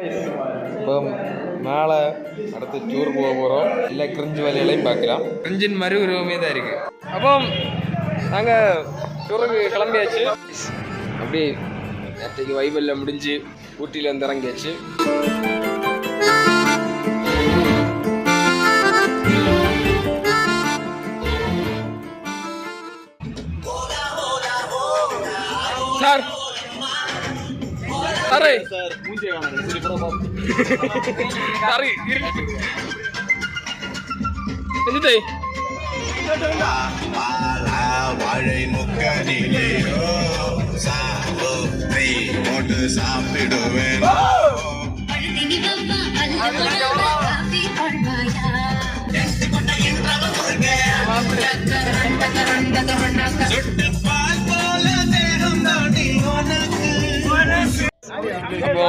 இப்போ மேலே அடுத்து டூர் போக போகிறோம் இல்லை கிரிஞ்சு வேலைகளையும் பார்க்கலாம். கிரிஞ்சின் மாதிரி உருவமே தான் இருக்குது அப்போ நாங்கள் டூருக்கு கிளம்பியாச்சு. அப்படி நேற்றைக்கு வைபல்ல முடிஞ்சு ஊட்டியில் வந்து இறங்கியாச்சு. Sir Are. Tari. Ini deh. Sampai அப்போ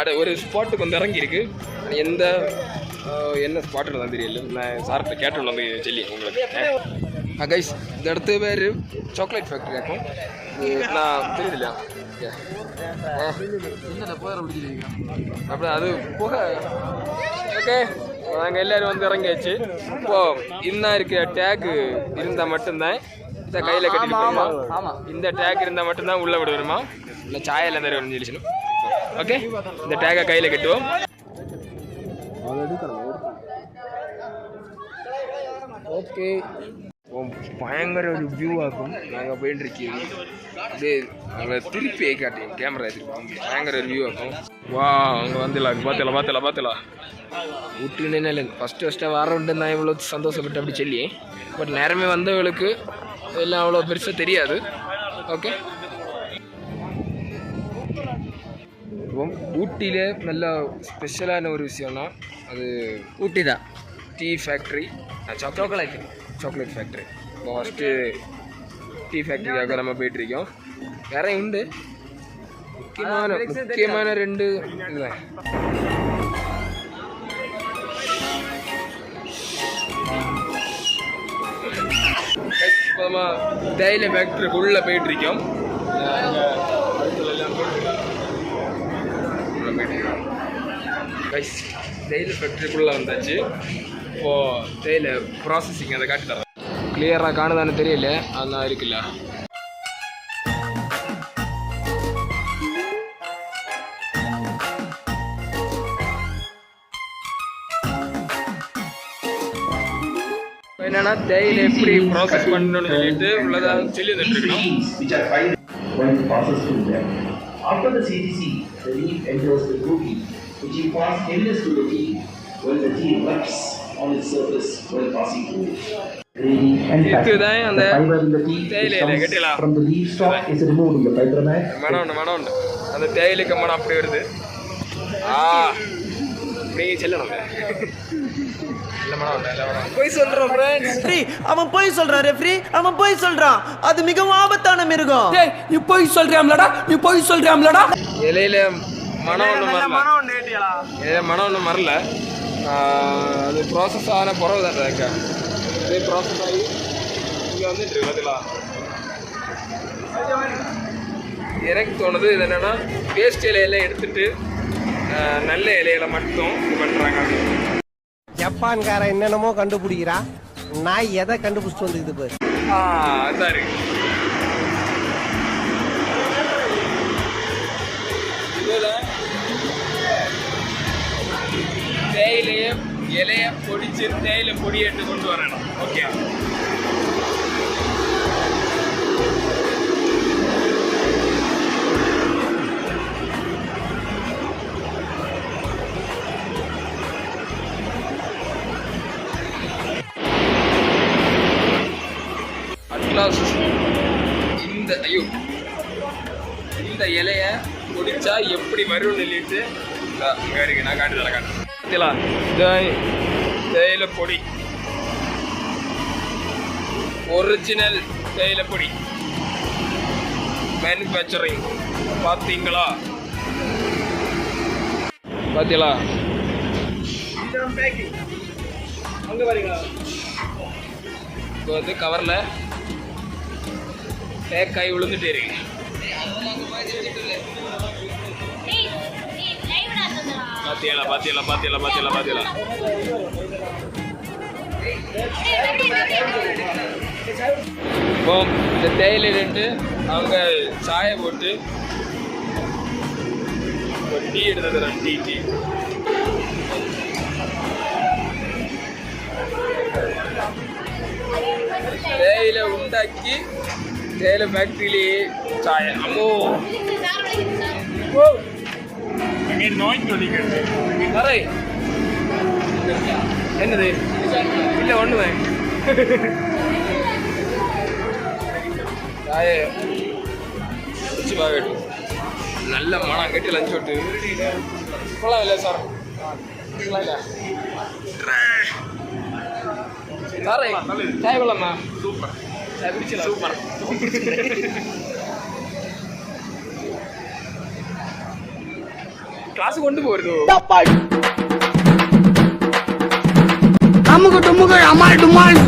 அட ஒரு ஸ்பாட்டுக்கு வந்து இறங்கி இருக்கு எந்த என்ன ஸ்பாட்டுன்னு தான் தெரியல நான் சார்கிட்ட கேட்டோம் வந்து சொல்லி உங்களுக்கு. கைஸ் இந்த இடத்து பேர் சாக்லேட் ஃபேக்ட்ரி ஆக்கும் நான் தெரியுது அப்படி அது போக. ஓகே நாங்கள் எல்லாரும் வந்து இறங்கியாச்சு. இப்போ இன்னும் இருக்க டேக் இருந்தால் மட்டும்தான் இந்த கையில் கட்டி ஆமாம் இந்த டேக் இருந்தால் மட்டும்தான் உள்ள விட வருமா? இல்லை சாயெல்லாம் தருவோம் சொல்லிச்சுன்னு? ஓகே இந்த டேக்கை கையில் கட்டுவோம். ஓகே பயங்கர ஒரு வியூ ஆகும் நாங்கள் போயிட்டு இருக்கோம் அப்படியே அங்கே திருப்பி காட்டியும் கேமரா எடுத்துருக்கோம் பயங்கர ஒரு வியூ ஆகும் வா அங்கே வந்துடலாம். பார்த்தலாம் பார்த்தலாம் பார்த்தலாம் விட்டுனே இல்லை. ஃபஸ்ட்டு ஃபஸ்ட்டாக வரவுண்டு நான் இவ்வளோ சந்தோஷப்பட்டு அப்படி சொல்லி. பட் நேரமே வந்தவங்களுக்கு எல்லாம் அவ்வளோ பெருசாக தெரியாது. ஓகே இப்போ ஊட்டியில் நல்ல ஸ்பெஷலான ஒரு விஷயம்னா அது ஊட்டி தான். Tea factory chocolate chocolate factory இப்போ ஃபஸ்ட்டு டீ ஃபேக்ட்ரிக்காக நம்ம போயிட்டுருக்கோம். வேற உண்டு. முக்கியமான முக்கியமான ரெண்டு இதுதான் இப்போ நம்ம தேயிலை ஃபேக்ட்ரிக்குள்ளே போயிட்டுருக்கோம். கைஸ் தேயிலை ஃபேக்ட்ரிக்குள்ளே வந்தாச்சு. இப்போது தேயிலை ப்ராசஸிங் அதை காட்டி தரேன். கிளியராக காணுதான்னு தெரியல அதெல்லாம் இருக்குல்ல. என்னன்னா தேயிலை எப்படி ப்ராசஸ் பண்ணணும்னு சொல்லிட்டு உள்ளதாக சொல்லி தந்துருக்கணும். After the which imparts heaviness to the tea when the tea erupts on its surface while passing through it. இதுதான் அந்த mat. மனம் உண்டு மனம் உண்டு அந்த தேயிலைக்கு மனம் அப்படி வருது ஆ அப்படியே செல்லணும். போய் அவன் போய் சொல்றான் ரெஃப்ரி அவன் போய் சொல்றான் அது மிகவும் ஆபத்தான மிருகம் டேய் நீ போய் சொல்றியாம்லடா நீ போய் சொல்றியாம்லடா இலையில மனம் ஒன்றும் மறல இலையில மனம் ஒன்றும் மறல ஆ, அது ப்ராசஸ் ஆன பிறகு தான் அக்கா இது ப்ராசஸ் ஆகி இங்கே வந்துட்டு இருக்கு பார்த்தீங்களா எனக்கு தோணுது இது என்னன்னா வேஸ்ட் இலையெல்லாம் எடுத்துட்டு நல்ல இலையில மட்டும் இது பண்ணுறாங்க ஜப்பான்காரன் என்னென்னமோ கண்டுபிடிக்கிறா நான் எதை கண்டுபிடிச்சிட்டு வந்துக்குது பாரு. ஆ அதான் இருக்கு. தேயிலைய இலைய பொடிச்சு தேயிலை பொடி எடுத்து கொண்டு வரணும். ஓகே இந்த ஐயோ. இந்த இலைய குடிச்சா எப்படி வரும் சொல்லிட்டு இதா, இருக்கு நான் காட்டு தரேன் காட்டு பார்த்தீங்களா தேயிலை பொடி. ஒரிஜினல் தேயிலை பொடி. மேனுஃபேக்சரிங் பார்த்தீங்களா பார்த்தீங்களா இப்போ வந்து கவரில் பேக் ஆகி விழுந்துட்டே இருக்கு. பாத்தியலா பாத்தியலா பாத்தியலா பாத்தியலா பாத்தியலா. இப்போ இந்த தேயிலை ரெண்டு அவங்க சாயை போட்டு ஒரு டீ எடுத்து தரேன் டீ டீ. தேயிலை உண்டாக்கி தேயிலை ஃபேக்ட்ரியிலேயே சாயம். அம்மோ. ஓ தரை என்னது? இல்லை ஒன்றுதான் சாய வச்சு பார்க்கட்டும் நல்ல மனம் கட்டி லஞ்ச் விட்டு போகலாம் இல்லை சார் இல்லை சாரே சாய் போலாமா சூப்பர் சாய் பிடிச்சல சூப்பர் கிளாஸ் கொண்டு போறது? அமுக டுமுக அமால் டுமால்.